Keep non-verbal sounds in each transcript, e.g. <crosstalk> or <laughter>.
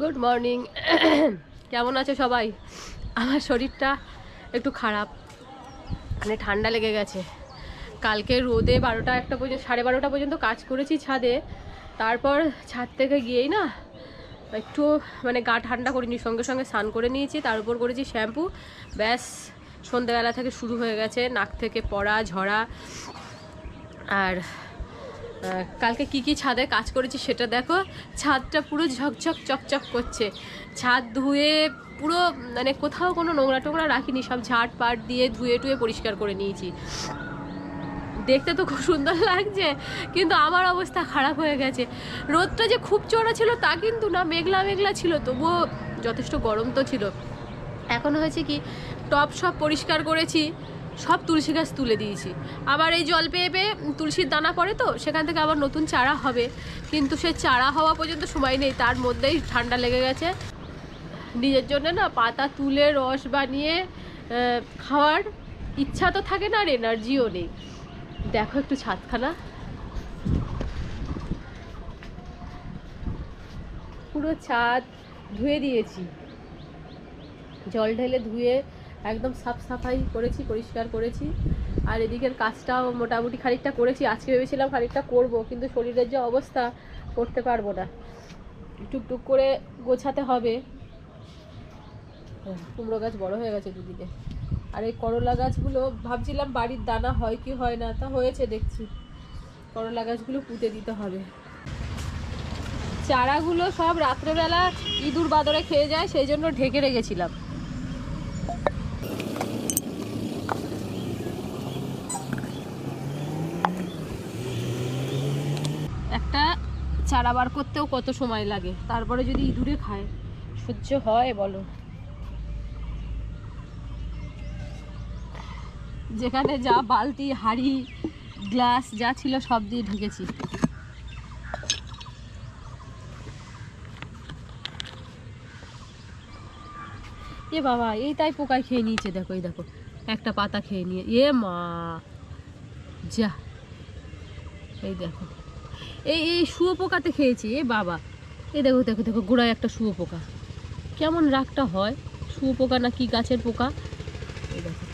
Good morning <coughs> কেমন আছো সবাই? আমার শরীরটা একটু খারাপ। মানে ঠান্ডা লেগে গেছে। কালকে রোদে বারোটা একটা পর্যন্ত, সাড়ে বারোটা পর্যন্ত কাজ করেছি ছাদে। তারপর ছাদ থেকে গিয়েই না একটু মানে গা ঠান্ডা করিনি, সঙ্গে সঙ্গে স্নান করে নিয়েছি। তার উপর করেছি শ্যাম্পু। ব্যাস সন্ধ্যেবেলা থেকে শুরু হয়ে গেছে। নাক থেকে পড়া, ঝরা। আর কালকে কি কি ছাদে কাজ করেছি সেটা দেখো। ছাদটা পুরো ঝকঝক, চকচক করছে। ছাদ ধুয়ে পুরো মানে কোথাও কোনো নোংরা টোংরা রাখিনি, সব ঝাড় পাট দিয়ে ধুয়ে টুয়ে পরিষ্কার করে নিয়েছি। দেখতে তো খুব সুন্দর লাগছে, কিন্তু আমার অবস্থা খারাপ হয়ে গেছে। রোদটা যে খুব চড়া ছিল তা কিন্তু না, মেঘলা মেঘলা ছিল, তবুও যথেষ্ট গরম তো ছিল। এখন হয়েছে কি, টপ সব পরিষ্কার করেছি সব তুলসী গাছ তুলে দিয়েছি। আবার এই জল পেয়ে পেয়ে তুলসীর দানা পড়ে তো, সেখান থেকে আবার নতুন চারা হবে। কিন্তু সে চারা হওয়া পর্যন্ত সময় নেই, তার মধ্যেই ঠান্ডা লেগে গেছে। নিজের জন্য না পাতা তুলে, রস বানিয়ে খাওয়ার ইচ্ছা তো থাকে না আর এনার্জিও নেই। দেখো একটু ছাদখানা। পুরো ছাদ ধুয়ে দিয়েছি। জল ঢেলে ধুয়ে একদম সাফ সাফাই করেছি, পরিষ্কার করেছি। আর এদিকের কাজটাও মোটামুটি খানিকটা করেছি। আজকে ভেবেছিলাম খানিকটা করব, কিন্তু শরীরের যে অবস্থা, করতে পারব না। টুকটুক করে গোছাতে হবে। কুমড়ো গাছ বড় হয়ে গেছে দুদিকে। আর এই করলা গাছগুলো, ভাবছিলাম বাড়ির দানা হয় কি হয় না, তা হয়েছে দেখছি। করলা গাছগুলো পুঁতে দিতে হবে। চারাগুলো সব রাত্রেবেলা ইঁদুর বাদরে খেয়ে যায়, সেই জন্য ঢেকে রেখেছিলাম। একটা চারা বার করতেও কত সময় লাগে? তারপরে যদি ইঁদুরে খায়, সহ্য হয় বলো। যেখানে যা বালতি, হাড়ি, গ্লাস যা ছিল সব দিয়ে ঢেকেছি। এ বাবা, এই তাই পোকায় খেয়ে নিয়েছে, দেখো, এই দেখো, একটা পাতা খেয়ে নিয়ে, এ মা, যা, এই দেখো। এই এই শুয়োপোকাতে খেয়েছি, এ বাবা। এই দেখো দেখো দেখো, গোড়ায় একটা শুয়োপোকা কেমন রাগটা হয়? শুয়োপোকা না কি গাছের পোকা? এই দেখো।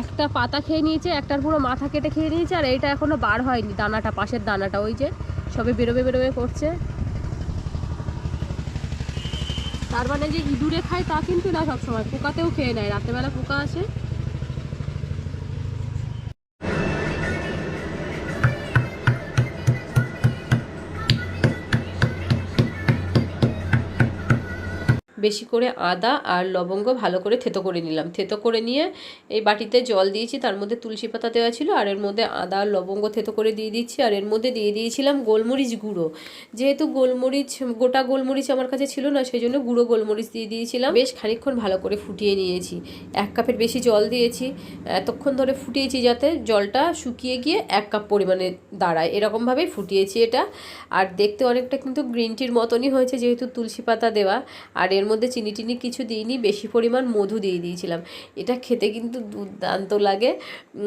একটা পাতা খেয়ে নিয়েছে, একটার পুরো মাথা কেটে খেয়ে নিয়েছে, আর এইটা এখনও বার হয়নি, দানাটা, পাশের দানাটা, ওই যে সবে বেরোবে বেরোবে করছে। তার মানে যে ইঁদুরে খায় তা কিন্তু না সবসময়, পোকাতেও খেয়ে নেয়, রাত্রেবেলা পোকা আসে বেশি করে আদা আর লবঙ্গ ভালো করে থেতো করে নিলাম। থেতো করে নিয়ে এই বাটিতে জল দিয়েছি, তার মধ্যে তুলসী পাতা দেওয়া ছিল, আর এর মধ্যে আদা আর লবঙ্গ থেতো করে দিয়ে দিচ্ছি, আর এর মধ্যে দিয়ে দিয়েছিলাম গোলমরিচ গুঁড়ো। যেহেতু গোলমরিচ, গোটা গোলমরিচ আমার কাছে ছিল না, সেই জন্য গুঁড়ো গোলমরিচ দিয়ে দিয়েছিলাম। বেশ খানিকক্ষণ ভালো করে ফুটিয়ে নিয়েছি। এক কাপের বেশি জল দিয়েছি। এতক্ষণ ধরে ফুটিয়েছি যাতে জলটা শুকিয়ে গিয়ে এক কাপ পরিমাণে দাঁড়ায়। এরকমভাবেই ফুটিয়েছি এটা। আর দেখতে অনেকটা কিন্তু গ্রিন টির মতনই হয়েছে, যেহেতু তুলসী পাতা দেওয়া। আর এর মধ্যে চিনি টিনি কিছু দিইনি, বেশি পরিমাণ মধু দিয়ে দিয়েছিলাম। এটা খেতে কিন্তু দুর্দান্ত লাগে।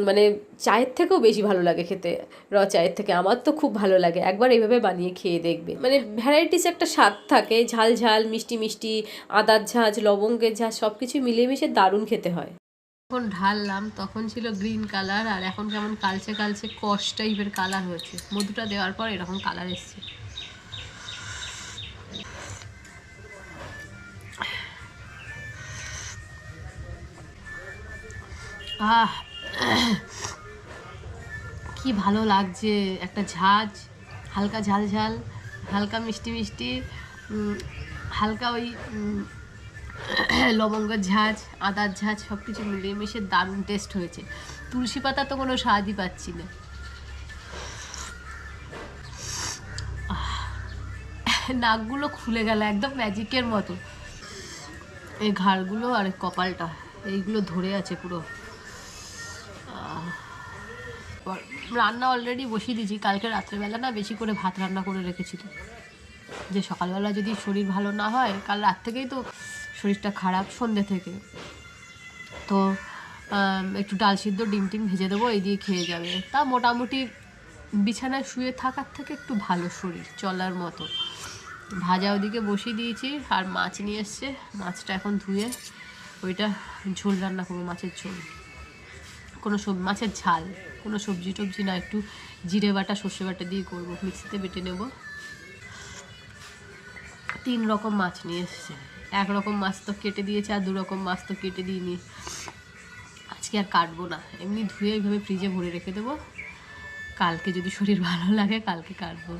মানে চায়ের থেকেও বেশি ভালো লাগে খেতে, র চায়ের থেকে। আমার তো খুব ভালো লাগে। একবার এইভাবে বানিয়ে খেয়ে দেখবে। মানে ভ্যারাইটিস একটা স্বাদ থাকে। ঝাল ঝাল, মিষ্টি মিষ্টি, আদার ঝাঁঝ লবঙ্গের ঝাঁঝ সব কিছু মিলিয়ে মিশে দারুণ খেতে হয়। যখন ঢাললাম, তখন ছিল গ্রিন কালার, আর এখন কেমন কালচে কালচে কষ টাইপের কালার হয়েছে। মধুটা দেওয়ার পর এরকম কালার এসছে। কি ভালো লাগছে। একটা ঝাঁজ, হালকা ঝাল ঝাল, হালকা মিষ্টি মিষ্টি হালকা ওই লবঙ্গের ঝাঁজ, আদার ঝাঁজ সব কিছু মিলিয়ে মিশে দারুণ টেস্ট হয়েছে। তুলসী পাতা তো কোনো স্বাদই পাচ্ছি না। নাকগুলো খুলে গেল, একদম ম্যাজিকের মতো। এই ঘাড়গুলো আর কপালটা, এইগুলো ধরে আছে পুরো। রান্না অলরেডি বসিয়ে দিয়েছি। কালকে রাত্রেবেলা না বেশি করে ভাত রান্না করে রেখেছিল যে সকালবেলা যদি শরীর ভালো না হয়, কাল রাত থেকেই তো শরীরটা খারাপ সন্ধ্যে থেকে। তো একটু ডাল সিদ্ধ, ডিম টিম ভেজে দেবো, এই দিয়ে খেয়ে যাবে। তা মোটামুটি বিছানায় শুয়ে থাকার থেকে একটু ভালো শরীর চলার মতো। ভাজা ওদিকে বসিয়ে দিয়েছি, আর মাছ নিয়ে এসছে। মাছটা এখন ধুয়ে ওইটা ঝোল রান্না করব, মাছের ঝোল। কোনো সব মাছের ঝাল। কোনো সবজি টবজি না, একটু জিরে বাটা, সর্ষে বাটা দিয়ে করব। মিক্সিতে বেটে নেব। তিন রকম মাছ নিয়ে এসেছে। এক রকম মাছ তো কেটে দিয়েছে আর দু রকম মাছ তো কেটে দিইনি। আজকে আর কাটবো না। এমনি ধুয়ে এইভাবে ফ্রিজে ভরে রেখে দেবো। কালকে যদি শরীর ভালো লাগে, কালকে কাটবো।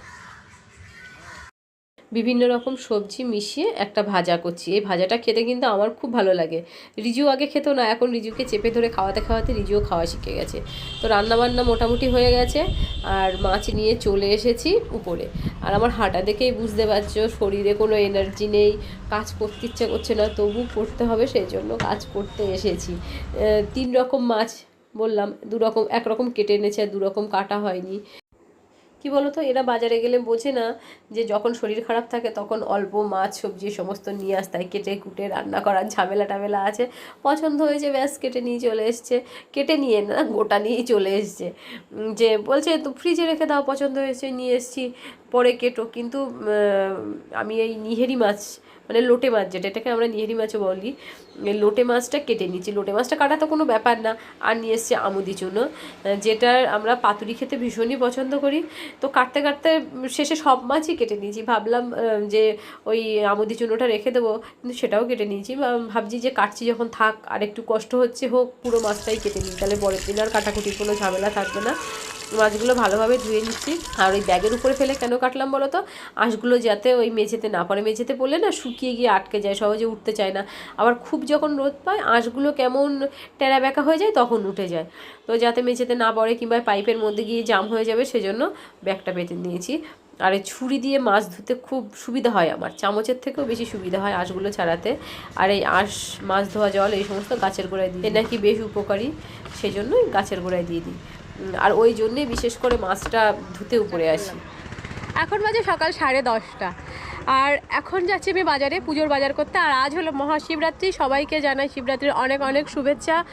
বিভিন্ন রকম সবজি মিশিয়ে একটা ভাজা করছি। এই ভাজাটা খেতে কিন্তু আমার খুব ভালো লাগে। রিজু আগে খেত না, এখন রিজুকে চেপে ধরে খাওয়াতে খাওয়াতে রিজুও খাওয়া শিখে গেছে। তো রান্নাবান্না মোটামুটি হয়ে গেছে, আর মাছ নিয়ে চলে এসেছি উপরে। আর আমার হাঁটা দেখেই বুঝতে পারছ, শরীরে কোনো এনার্জি নেই, কাজ করতে ইচ্ছে করছে না, তবু করতে হবে সেই জন্য কাজ করতে এসেছি। তিন রকম মাছ বললাম দু রকম এক রকম কেটে এনেছে আর দু রকম কাটা হয়নি। কি বলতো? এরা বাজারে গেলে বোঝে না যে যখন শরীর খারাপ থাকে তখন অল্প মাছ, সবজি সমস্ত নিয়ে আসতে হয়। কেটে কুটে রান্না করার ঝামেলা টামেলা আছে। পছন্দ হয়েছে ব্যাস কেটে নিয়ে চলে এসছে। কেটে নিয়ে না, গোটা নিয়েই চলে এসছে। যে বলছে, তো ফ্রিজে রেখে দাও, পছন্দ হয়েছে, নিয়ে এসছি। পরে কেটো। কিন্তু আমি এই নিহেরি মাছ মানে লোটে মাছ যেটা, এটাকে আমরা নিহেরি মাছও বলি। লোটে মাছটা কেটে নিচ্ছি। লোটে মাছটা কাটা তো কোনো ব্যাপার না। আর নিয়ে এসছে আমুদি চুনো যেটার আমরা পাতুরি খেতে ভীষণই পছন্দ করি। তো কাটতে কাটতে শেষে সব মাছই কেটে নিয়েছি। ভাবলাম যে ওই আমুদি চুনোটা রেখে দেবো, কিন্তু সেটাও কেটে নিয়েছি। ভাবছি যে কাটছি যখন থাক আর একটু কষ্ট হচ্ছে হোক, পুরো মাছটাই কেটে নিই। তাহলে পরের দিন আর কাটাকুটির কোনো ঝামেলা থাকবে না। মাছগুলো ভালোভাবে ধুয়ে নিচ্ছি। আর ওই ব্যাগের উপরে ফেলে কেন কাটলাম বলো তো? আঁশগুলো যাতে ওই মেঝেতে না পড়ে। মেঝেতে পড়লে না শুকিয়ে গিয়ে আটকে যায়, সহজে উঠতে চায় না। আবার খুব যখন রোদ পায়, আঁশগুলো কেমন টেরা ব্যাকা হয়ে যায়, তখন উঠে যায়। তো যাতে মেঝেতে না পড়ে কিংবা পাইপের মধ্যে গিয়ে জাম হয়ে যাবে, সেজন্য ব্যাগটা পেতে নিয়েছি। আর এই ছুরি দিয়ে মাছ ধুতে খুব সুবিধা হয় আমার। চামচের থেকেও বেশি সুবিধা হয় আঁশগুলো ছাড়াতে। আর এই আঁশ, মাছ ধোয়া জল, এই সমস্ত গাছের গোড়ায় দিই। নাকি বেশ উপকারী সেই জন্যই গাছের গোড়ায় দিয়ে দিই। আর ওই জন্যেই বিশেষ করে মাছটা ধুতে উপরে আসি। এখন বাজে সকাল সাড়ে দশটা। আর এখন যাচ্ছি আমি বাজারে পুজোর বাজার করতে। আর আজ হলো মহাশিবরাত্রি, সবাইকে জানাই শিবরাত্রির অনেক অনেক শুভেচ্ছা।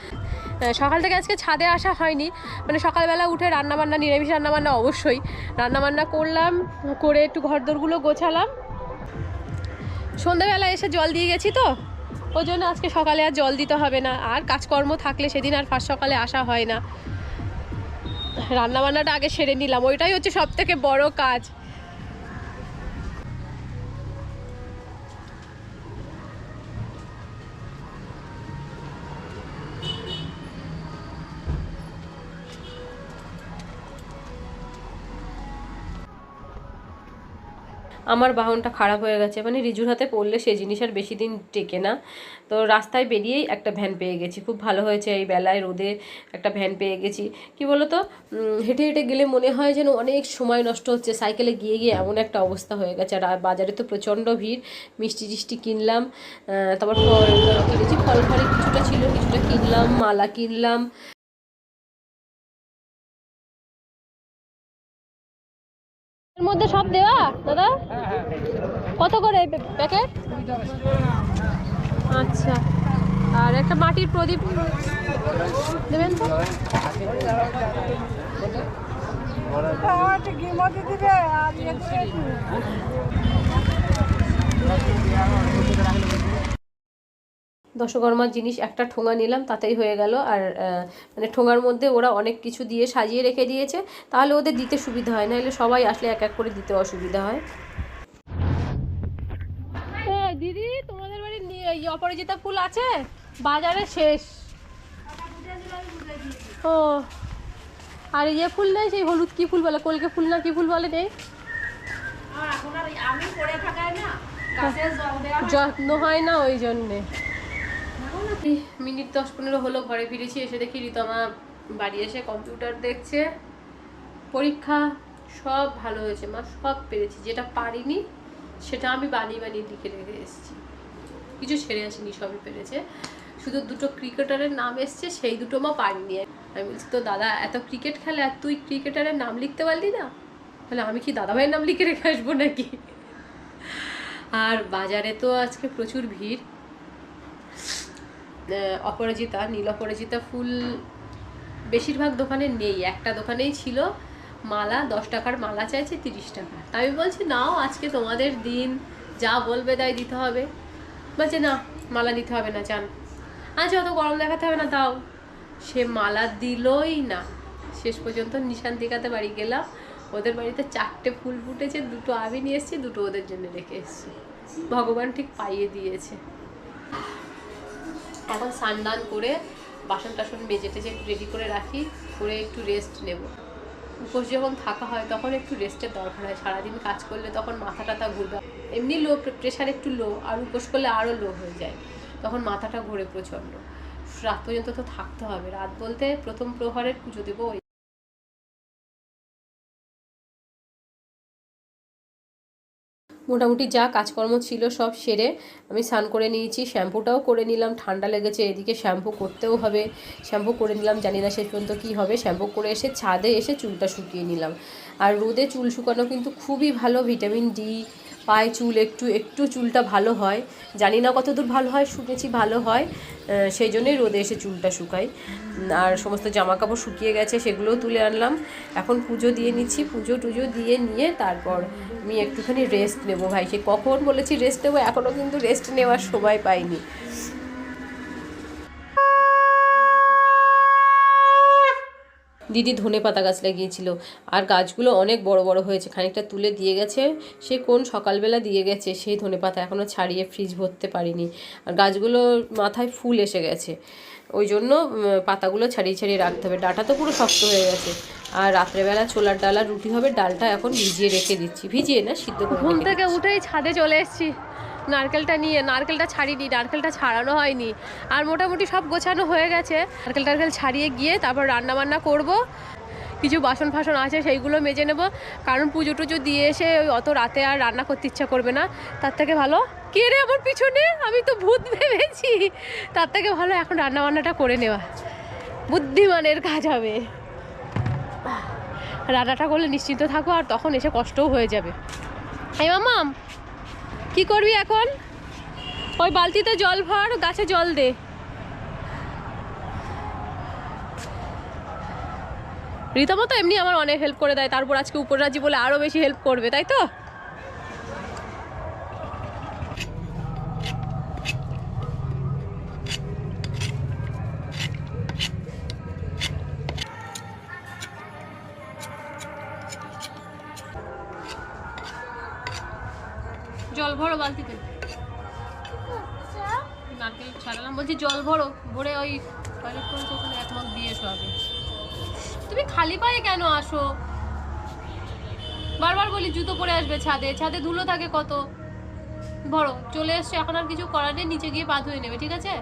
সকাল থেকে আজকে ছাদে আসা হয়নি। মানে সকালবেলা উঠে রান্নাবান্না, নিরামিষ রান্নাবান্না অবশ্যই। রান্নাবান্না করলাম, করে একটু ঘরদোরগুলো গোছালাম। সন্ধ্যাবেলা এসে জল দিয়ে গেছি তো। ওই জন্য আজকে সকালে আর জল দিতে হবে না। আর কাজকর্ম থাকলে সেদিন আর ফার্স্ট সকালে আসা হয় না। রান্নাবান্নাটা আগে সেরে নিলাম। ওইটাই হচ্ছে সব থেকে বড় কাজ। আমার বাহনটা খারাপ হয়ে গেছে। মানে রিজুর হাতে পড়লে সেই জিনিস আর বেশি দিন টেকে না। তো রাস্তায় বেরিয়েই একটা ভ্যান পেয়ে গেছি। খুব ভালো হয়েছে এই বেলায় রোদে একটা ভ্যান পেয়ে গেছি। কি বলো তো হেঁটে হেঁটে গেলে মনে হয় যেন অনেক সময় নষ্ট হচ্ছে। সাইকেলে গিয়ে গিয়ে এমন একটা অবস্থা হয়ে গেছে। আর বাজারে তো প্রচণ্ড ভিড়। মিষ্টি টিষ্টি কিনলাম। তারপর ফল ফল ফলে কিছুটা ছিল, কিছুটা কিনলাম, মালা কিনলাম। এর মধ্যে সব দেওয়া দাদা? কত করে প্যাকেট আচ্ছা। আর একটা মাটির প্রদীপ দেবেন দশকর্মার জিনিস একটা ঠোঙা নিলাম তাতেই হয়ে গেল। আর মানে ঠোঙার মধ্যে ওরা অনেক কিছু দিয়ে সাজিয়ে রেখে দিয়েছে। তাহলে ওদের দিতে সুবিধা হয় না নাহলে সবাই আসলে এক এক করে দিতে অসুবিধা হয়। দিদি তোমাদের এই অপরাজিতা ফুল আছে? বাজারে শেষ। ও আর ইয়ে ফুল নেই সেই হলুদ কি ফুল বলে? কলকে ফুল না কি ফুল বলে নেই? যত্ন হয় না ওই জন্যে। মিনিট দশ পনেরো হলো, ঘরে ফিরেছি, এসে দেখি রিতমা বাড়ি এসে কম্পিউটার দেখছে। পরীক্ষা সব ভালো হয়েছে মা, সব পেরেছি। যেটা পারিনি, সেটা আমি বানিয়ে বানিয়ে লিখে রেখে এসেছি। কিছু ছেড়ে আসিনি, সবই পেরেছে। শুধু দুটো ক্রিকেটারের নাম এসছে, সেই দুটো মা পারিনি। আমি বলছি তো দাদা এত ক্রিকেট খেলে, আর তুই ক্রিকেটারের নাম লিখতে পারলি না? তাহলে আমি কি দাদা ভাইয়ের নাম লিখে রেখে আসব নাকি? আর বাজারে তো আজকে প্রচুর ভিড়। অপরাজিতা, নীল অপরাজিতা ফুল বেশিরভাগ দোকানে নেই। একটা দোকানেই ছিল মালা, দশ টাকার মালা চাইছে, তিরিশ টাকা। তা আমি বলছি, নাও, আজকে তোমাদের দিন। যা বলবে তাই দিতে হবে। বলছে, না, মালা নিতে হবে না, চান। আচ্ছা অত গরম দেখাতে হবে না তাও সে মালা দিলই না। শেষ পর্যন্ত নিশান্তিকাতে বাড়ি গেলাম। ওদের বাড়িতে চারটে ফুল ফুটেছে, দুটো আমি নিয়ে এসেছি, দুটো ওদের জন্য রেখে এসেছি। ভগবান ঠিক পাইয়ে দিয়েছে। এখন স্নান করে বাসন টাসন মেজে টেজে রেডি করে রাখি, করে একটু রেস্ট নেব। উপোস যখন থাকা হয় তখন একটু রেস্টের দরকার হয়। সারাদিন কাজ করলে তখন মাথা টাথা ঘুরবে। এমনি লো প্রেশার একটু লো আর উপোস করলে আরও লো হয়ে যায়। তখন মাথাটা ঘোরে প্রচণ্ড। রাত পর্যন্ত তো থাকতে হবে। রাত বলতে প্রথম প্রহরের পুজো দেবো মোটামুটি যা কাজকর্ম ছিল সব সেরে আমি স্নান করে নিয়েছি, শ্যাম্পুটাও করে নিলাম, ঠান্ডা লেগেছে, এদিকে শ্যাম্পু করতেও হবে, শ্যাম্পু করে নিলাম, জানি না শেষ পর্যন্ত কী হবে, শ্যাম্পু করে এসে ছাদে এসে চুলটা শুকিয়ে নিলাম। আর রোদে চুল শুকানো কিন্তু খুবই ভালো, ভিটামিন ডি পায়ে চুল, একটু একটু চুলটা ভালো হয়। জানি না কতদূর ভালো হয়, শুনেছি ভালো হয় সেই জন্যই রোদে এসে চুলটা শুকাই। আর সমস্ত জামা কাপড় শুকিয়ে গেছে, সেগুলোও তুলে আনলাম। এখন পুজো দিয়ে নিচ্ছি, পুজো টুজো দিয়ে নিয়ে তারপর আমি একটুখানি রেস্ট নেব ভাই। সে কখন বলেছি রেস্ট নেব এখনও কিন্তু রেস্ট নেওয়ার সময় পাইনি। দিদি ধনে পাতা গাছ লাগিয়েছিল, আর গাছগুলো অনেক বড় বড় হয়েছে, খানিকটা তুলে দিয়ে গেছে। সে কোন সকালবেলা দিয়ে গেছে, সেই ধনে পাতা এখনও ছাড়িয়ে ফ্রিজ ভরতে পারিনি। আর গাছগুলো মাথায় ফুল এসে গেছে। ওই জন্য পাতাগুলো ছাড়িয়ে ছাড়িয়ে রাখতে হবে। ডাটা তো পুরো শক্ত হয়ে গেছে। আর রাত্রেবেলা ছোলার ডাল আর রুটি হবে ডালটা এখন ভিজিয়ে রেখে দিচ্ছি। ভিজিয়ে না সিদ্ধ করে ঘুম থেকে উঠেই ছাদে চলে এসেছি। নারকেলটা নিয়ে নারকেলটা ছাড়িনি নারকেলটা ছাড়ানো হয়নি। আর মোটামুটি সব গোছানো হয়ে গেছে। নারকেল টারকেল ছাড়িয়ে গিয়ে তারপর রান্না বান্না করব। কিছু বাসন ফাসন আছে সেইগুলো মেজে নেব। কারণ পুজো টুজো দিয়ে এসে ওই অত রাতে আর রান্না করতে ইচ্ছা করবে না। তার থেকে ভালো। কে রে আমার পিছনে? আমি তো ভূত ভেবেছি। তার থেকে ভালো এখন রান্না বান্নাটা করে নেওয়া। বুদ্ধিমানের কাজ হবে। রান্নাটা করলে নিশ্চিন্ত থাকো আর তখন এসে কষ্টও হয়ে যাবে। এই মামাম কি করবি এখন? ওই বালতিতে জল ভর, গাছে জল দে। রীতামতো এমনি আমার অনেক হেল্প করে দেয়, তারপর আজকে উপরাজি বলে আরও বেশি হেল্প করবে, তাই তো? ওই টয়লেট করেছ ওখানে এক মগ দিয়ে এসো আগে তুমি খালি পায়ে কেন আসো? বারবার বলি জুতো পরে আসবে ছাদে ছাদে ধুলো থাকে কত। ভরো চলে এসছো এখন আর কিছু করার নেই নিচে গিয়ে পা ধুয়ে নেবে ঠিক আছে?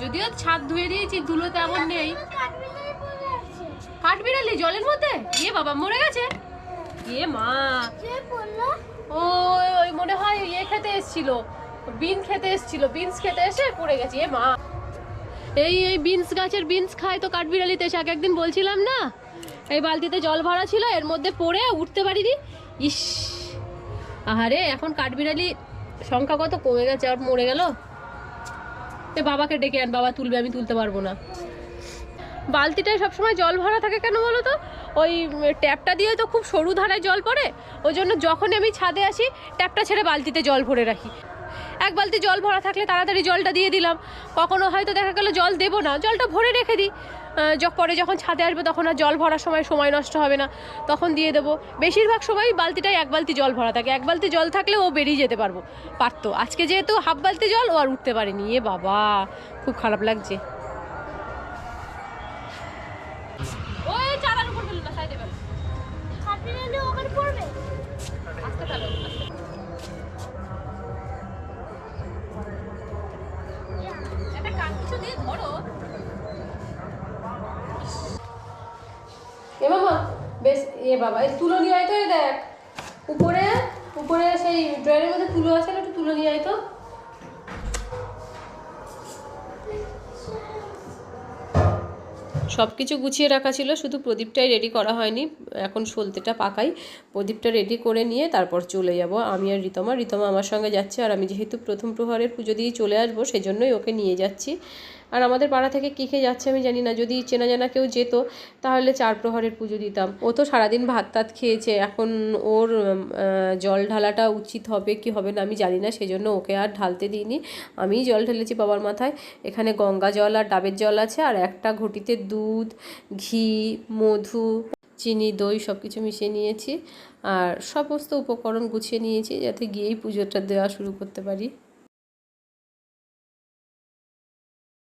যদিও ছাদ ধুয়ে দিয়েছি ধুলো তেমন নেই। কাঠবিড়ালি জলের মধ্যে? ইয়ে বাবা মরে গেছে? ইয়ে মা। ও ওই মনে হয় ইয়ে খেতে এসেছিল বিন খেতে এসেছিল বিনস খেতে এসে পড়ে গেছে এ মা। এই এই বিনস গাছের বিনস খায় তো কাঠবিড়ালিতে এক একদিন বলছিলাম না? এই বালতিতে জল ভরা ছিল, এর মধ্যে পড়ে উঠতে পারিনি। ইস, আহারে, এখন কাঠবিড়ালি সংখ্যা কত? কমে গেছে, আর মরে গেল? এ বাবাকে ডেকে আন, বাবা তুলবে, আমি তুলতে পারব না। বালতিটায় সবসময় জল ভরা থাকে কেন বলো তো? ওই ট্যাপটা দিয়ে তো খুব সরু ধারায় জল পড়ে, ওই জন্য যখন আমি ছাদে আসি, ট্যাপটা ছেড়ে বালতিতে জল ভরে রাখি। এক বালতি জল ভরা থাকলে তাড়াতাড়ি জলটা দিয়ে দিলাম। কখনো হয়তো দেখা গেলো জল দেবো না, জলটা ভরে রেখে দিই। পরে যখন ছাদে আসবে তখন আর জল ভরার সময় সময় নষ্ট হবে না, তখন দিয়ে দেবো। বেশিরভাগ সময় বালতিটাই এক বালতি জল ভরা থাকে, এক বালতি জল থাকলে ও বেরিয়ে যেতে পারব। পারতো। আজকে যেহেতু হাফ বালতি জল ও আর উঠতে পারেনি, এ বাবা, খুব খারাপ লাগছে। এ বাবা, বেশ, এ বাবা, এই তুলো নিয়ে আয় তো দেখ। উপরে উপরে সেই ড্রয়ারের মধ্যে তুলো আছে, একটু তুলো নিয়ে আয় তো। সব কিছু গুছিয়ে রাখা ছিল, শুধু প্রদীপটাই রেডি করা হয়নি। এখন সলতেটা পাকাই। প্রদীপটা রেডি করে নিয়ে তারপর চলে যাব। আমি আর রিতমা রিতমা আমার সঙ্গে যাচ্ছে, আর আমি যেহেতু প্রথম প্রহরের পুজো দিয়ে চলে আসব, সেজন্যই ওকে নিয়ে যাচ্ছি। আর আমাদের পাড়া থেকে কী খেয়ে যাচ্ছে আমি জানি না। যদি চেনা জানা কেউ যেত, তাহলে চার প্রহরের পুজো দিতাম। ও তো সারাদিন ভাত টাত খেয়েছে, এখন ওর জল ঢালাটা উচিত হবে কি হবে না আমি জানি না, সেজন্য ওকে আর ঢালতে দিইনি। আমিই জল ঢেলেছি বাবার মাথায়। এখানে গঙ্গা জল আর ডাবের জল আছে, আর একটা ঘটিতে দুধ, ঘি, মধু, চিনি, দই সব কিছু মিশিয়ে নিয়েছি। আর সমস্ত উপকরণ গুছিয়ে নিয়েছি যাতে গিয়েই পুজোটা দেওয়া শুরু করতে পারি।